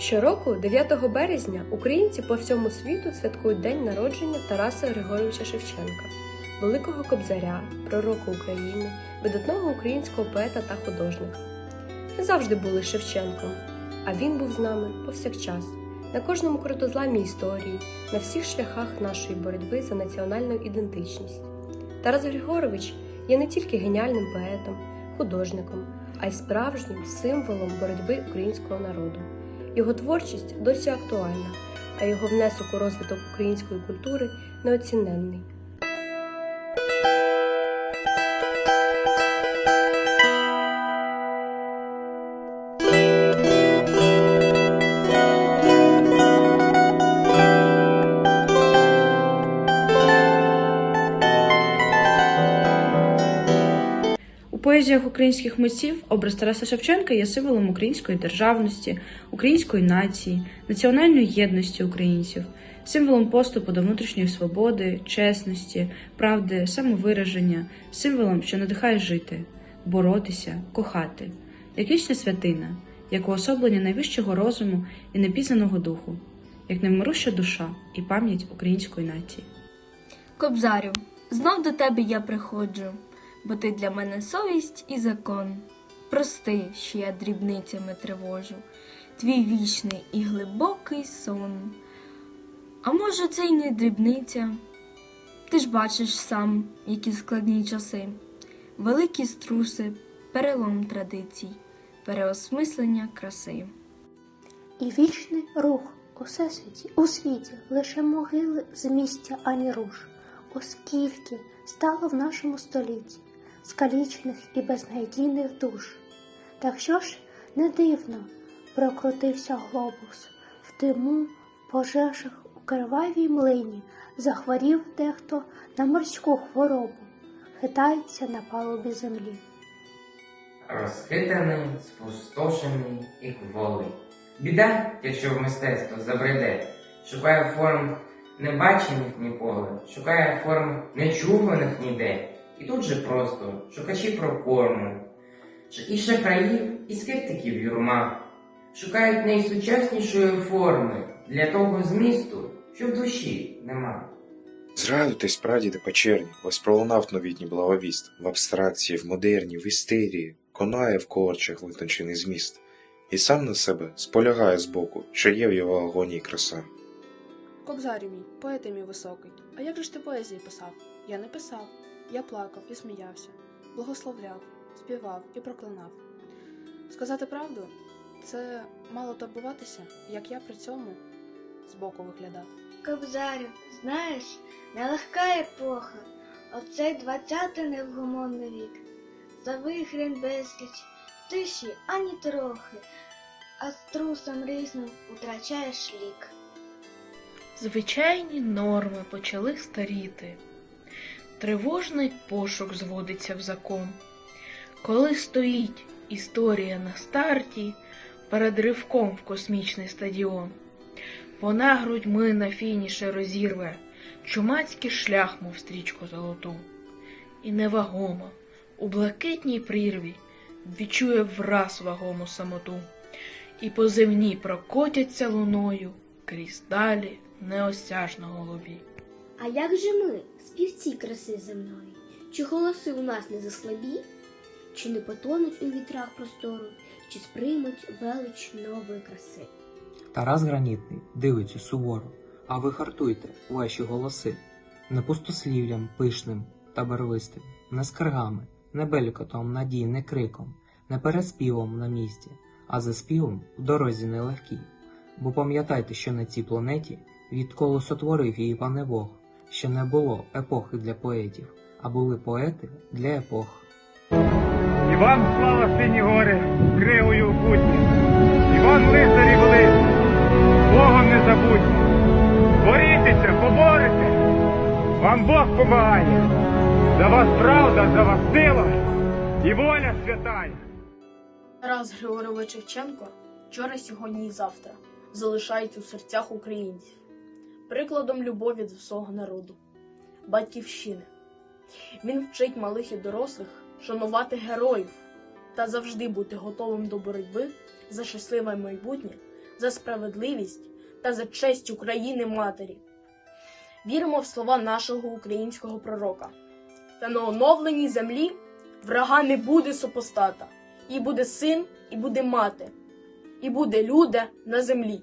Щороку, 9 березня, українці по всьому світу святкують день народження Тараса Григоровича Шевченка, великого кобзаря, пророка України, видатного українського поета та художника. Ми завжди були Шевченком, а він був з нами повсякчас, на кожному крутозламі історії, на всіх шляхах нашої боротьби за національну ідентичність. Тарас Григорович є не тільки геніальним поетом, художником, а й справжнім символом боротьби українського народу. Його творчість досі актуальна, а його внесок у розвиток української культури неоціненний. Поезіях українських митців образ Тараса Шевченка є символом української державності, української нації, національної єдності українців, символом поступу до внутрішньої свободи, чесності, правди, самовираження, символом, що надихає жити, боротися, кохати, як вічна святина, як уособлення найвищого розуму і непізнаного духу, як невмируща душа і пам'ять української нації. Кобзарю, знов до тебе я приходжу, бо ти для мене совість і закон. Прости, що я дрібницями тривожу, твій вічний і глибокий сон. А може, це й не дрібниця? Ти ж бачиш сам, які складні часи, великі струси, перелом традицій, переосмислення краси. І вічний рух у всесвіті, у світі лише могили з місця ані руш, оскільки стало в нашому столітті скалічених і безнадійних душ. Так що ж не дивно прокрутився глобус в диму, пожежах у кривавій млині, захворів дехто на морську хворобу, хитається на палубі землі. Розхитаний, спустошений і кволий. Біда, якщо в мистецтво забреде, шукає форм небачених ніколи, шукає форм нечуваних ніде. І тут же просто шукачі прокорму, і шахраїв, і скептиків юрма, шукають найсучаснішої форми для того змісту, що в душі нема. Зрадуйтесь, прадіди печерні, вас пролунав новітній благовіст, в абстракції, в модерні, в істерії, конає в корчах витончений зміст, і сам на себе сполягає збоку, що є в його агонії краса. Кобзарю мій, поете мій високий, а як же ж ти поезії писав? Я не писав. Я плакав і сміявся, благословляв, співав і проклинав. Сказати правду, це мало турбуватися, як я при цьому збоку виглядав. Кобзарю, знаєш, нелегка епоха, оцей двадцятий невгомонний вік. За вихрен безліч, тиші ані трохи, а з трусом різним утрачаєш лік. Звичайні норми почали старіти. Тривожний пошук зводиться в закон. Коли стоїть історія на старті перед ривком в космічний стадіон, вона грудьми на фініші розірве чумацький шлях, мов стрічку золоту, і невагомо у блакитній прірві відчує враз вагому самоту, і по земні прокотяться луною крізь далі неосяжно голубі. А як же ми, співці краси земної? Чи голоси у нас не заслабі? Чи не потонуть у вітрах простору, чи сприймуть велич нової краси? Тарас Гранітний дивиться суворо, а ви хартуйте ваші голоси не пустослів'ям пишним та барвистим, не скаргами, не белькотом надій, не криком, не переспівом на місці, а заспівом в дорозі нелегкій. Бо пам'ятайте, що на цій планеті відколи сотворив її пане Бог, ще не було епохи для поетів, а були поети для епох. І вам слава сині гори, кривою путні, і вам лицарі великі, Богом не забудьте. Борітеся, поборете, вам Бог помагає. За вас правда, за вас сила і воля святая. Тарас Григорович Шевченко вчора, сьогодні і завтра залишається у серцях українців, прикладом любові до свого народу, батьківщини. Він вчить малих і дорослих шанувати героїв та завжди бути готовим до боротьби за щасливе майбутнє за справедливість та за честь України Матері. Віримо в слова нашого українського пророка. Та на оновленій землі врага не буде супостата, і буде син, і буде мати, і буде люде на землі.